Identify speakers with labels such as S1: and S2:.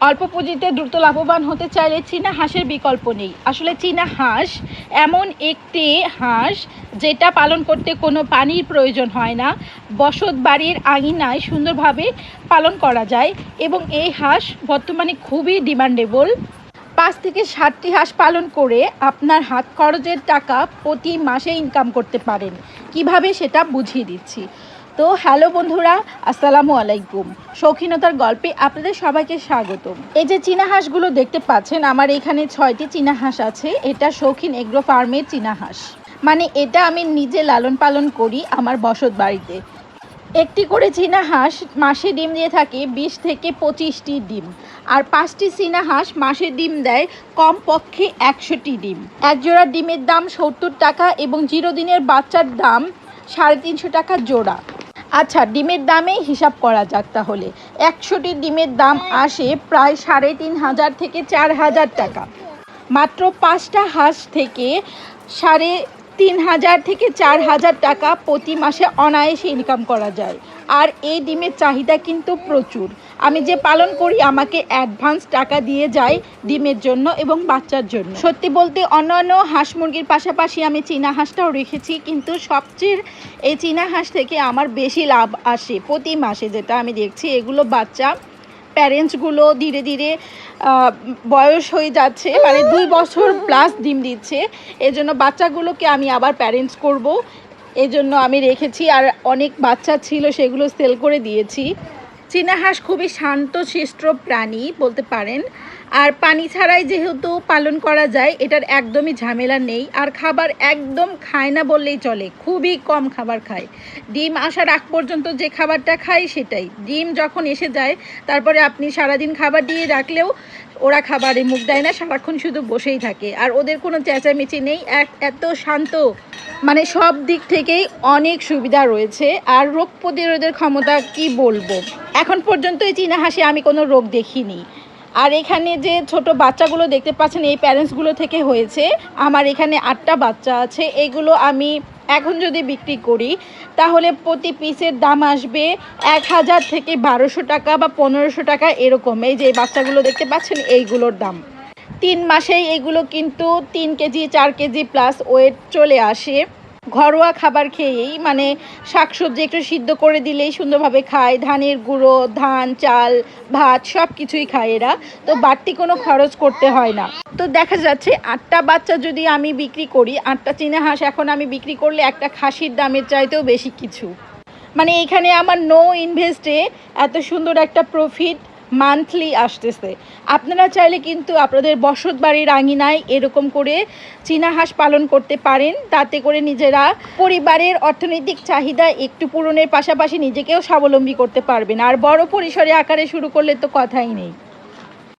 S1: অল্প পুঁজিতে দ্রুত লাভবান হতে চাইলে চীনা হাঁসের বিকল্প নেই। আসলে চীনা হাঁস এমন একটি হাঁস যেটা পালন করতে কোনো পানির প্রয়োজন হয় না। বসত বাড়ির আঙিনায় সুন্দরভাবে পালন করা যায় এবং এই হাঁস বর্তমানে খুবই ডিমান্ডেবল। পাঁচ থেকে সাতটি হাঁস পালন করে আপনার হাত খরচের টাকা প্রতি মাসে ইনকাম করতে পারেন। কীভাবে সেটা বুঝিয়ে দিচ্ছি। তো হ্যালো বন্ধুরা, আসসালামু আলাইকুম। শৌখিনতার গল্পে আপনাদের সবাইকে স্বাগতম। এই যে চীনা হাঁসগুলো দেখতে পাচ্ছেন, আমার এখানে ছয়টি চীনা হাঁস আছে। এটা শৌখিন এগ্রো ফার্মের চীনা হাঁস। মানে এটা আমি নিজে লালন পালন করি আমার বসত বাড়িতে। একটি করে চীনা হাঁস মাসে ডিম দিয়ে থাকে বিশ থেকে পঁচিশটি ডিম। আর পাঁচটি চীনা হাঁস মাসে ডিম দেয় কমপক্ষে একশোটি ডিম। এক জোড়া ডিমের দাম সত্তর টাকা এবং জিরো দিনের বাচ্চার দাম সাড়ে তিনশো টাকা জোড়া। আচ্ছা ডিমের দামেই হিসাব করা যাক তাহলে। একশোটি ডিমের দাম আসে প্রায় সাড়ে তিন হাজার থেকে চার হাজার টাকা। মাত্র পাঁচটা হাঁস থেকে সাড়ে তিন হাজার থেকে চার হাজার টাকা প্রতি মাসে অনায়াসে ইনকাম করা যায়। আর এই ডিমের চাহিদা কিন্তু প্রচুর। আমি যে পালন করি, আমাকে অ্যাডভান্স টাকা দিয়ে যায় ডিমের জন্য এবং বাচ্চার জন্য। সত্যি বলতে অন্যান্য হাঁস মুরগির পাশাপাশি আমি চীনা হাঁসটাও রেখেছি, কিন্তু সবচেয়ে এই চীনা হাঁস থেকে আমার বেশি লাভ আসে প্রতি মাসে যেটা আমি দেখছি। এগুলো বাচ্চা প্যারেন্টসগুলো ধীরে ধীরে বয়স হয়ে যাচ্ছে মানে দুই বছর প্লাস ডিম দিচ্ছে। এজন্য বাচ্চাগুলোকে আমি আবার প্যারেন্টস করব। এজন্য আমি রেখেছি আর অনেক বাচ্চা ছিল, সেগুলো সেল করে দিয়েছি। চীনা হাঁস খুবই শান্ত, শিষ্ট প্রাণী বলতে পারেন। আর পানি ছাড়াই যেহেতু পালন করা যায়, এটার একদমই ঝামেলা নেই। আর খাবার একদম খায় না বললেই চলে, খুবই কম খাবার খায়। ডিম আসার আগ পর্যন্ত যে খাবারটা খায় সেটাই। ডিম যখন এসে যায়, তারপরে আপনি সারাদিন খাবার দিয়ে রাখলেও ওরা খাবারে মুখ দেয় না, সারাক্ষণ শুধু বসেই থাকে। আর ওদের কোনো চেঁচামেচি নেই এত শান্ত মানে সব দিক থেকেই অনেক সুবিধা রয়েছে। আর রোগ প্রতিরোধের ক্ষমতা কি বলব? এখন পর্যন্ত এই চীনা হাসি আমি কোনো রোগ দেখিনি। আর এখানে যে ছোট বাচ্চাগুলো দেখতে পাচ্ছেন, এই প্যারেন্টসগুলো থেকে হয়েছে। আমার এখানে আটটা বাচ্চা আছে, এগুলো আমি এখন যদি বিক্রি করি, তাহলে প্রতি পিসের দাম আসবে এক হাজার থেকে বারোশো টাকা বা পনেরোশো টাকা এরকম। এই যে বাচ্চাগুলো দেখতে পাচ্ছেন, এইগুলোর দাম। তিন মাসেই এগুলো কিন্তু তিন কেজি, চার কেজি প্লাস ওয়েট চলে আসে। ঘরোয়া খাবার খেয়েই মানে শাকসবজি একটু সিদ্ধ করে দিলেই সুন্দরভাবে খায়। ধানের গুঁড়ো, ধান, চাল, ভাত সব কিছুই খায় এরা। তো বাড়তি কোনো খরচ করতে হয় না। তো দেখা যাচ্ছে আটটা বাচ্চা যদি আমি বিক্রি করি, আটটা চীনা হাঁস এখন আমি বিক্রি করলে একটা খাসির দামের চাইতেও বেশি কিছু। মানে এখানে আমার নো ইনভেস্টে এত সুন্দর একটা প্রফিট মান্থলি আসতেছে। আপনারা চাইলে কিন্তু আপনাদের বসত বাড়ির আঙিনায় এরকম করে চীনা হাঁস পালন করতে পারেন। তাতে করে নিজেরা পরিবারের অর্থনৈতিক চাহিদা একটু পূরণের পাশাপাশি নিজেকেও স্বাবলম্বী করতে পারবেন। আর বড় পরিসরে আকারে শুরু করলে তো কথাই নেই।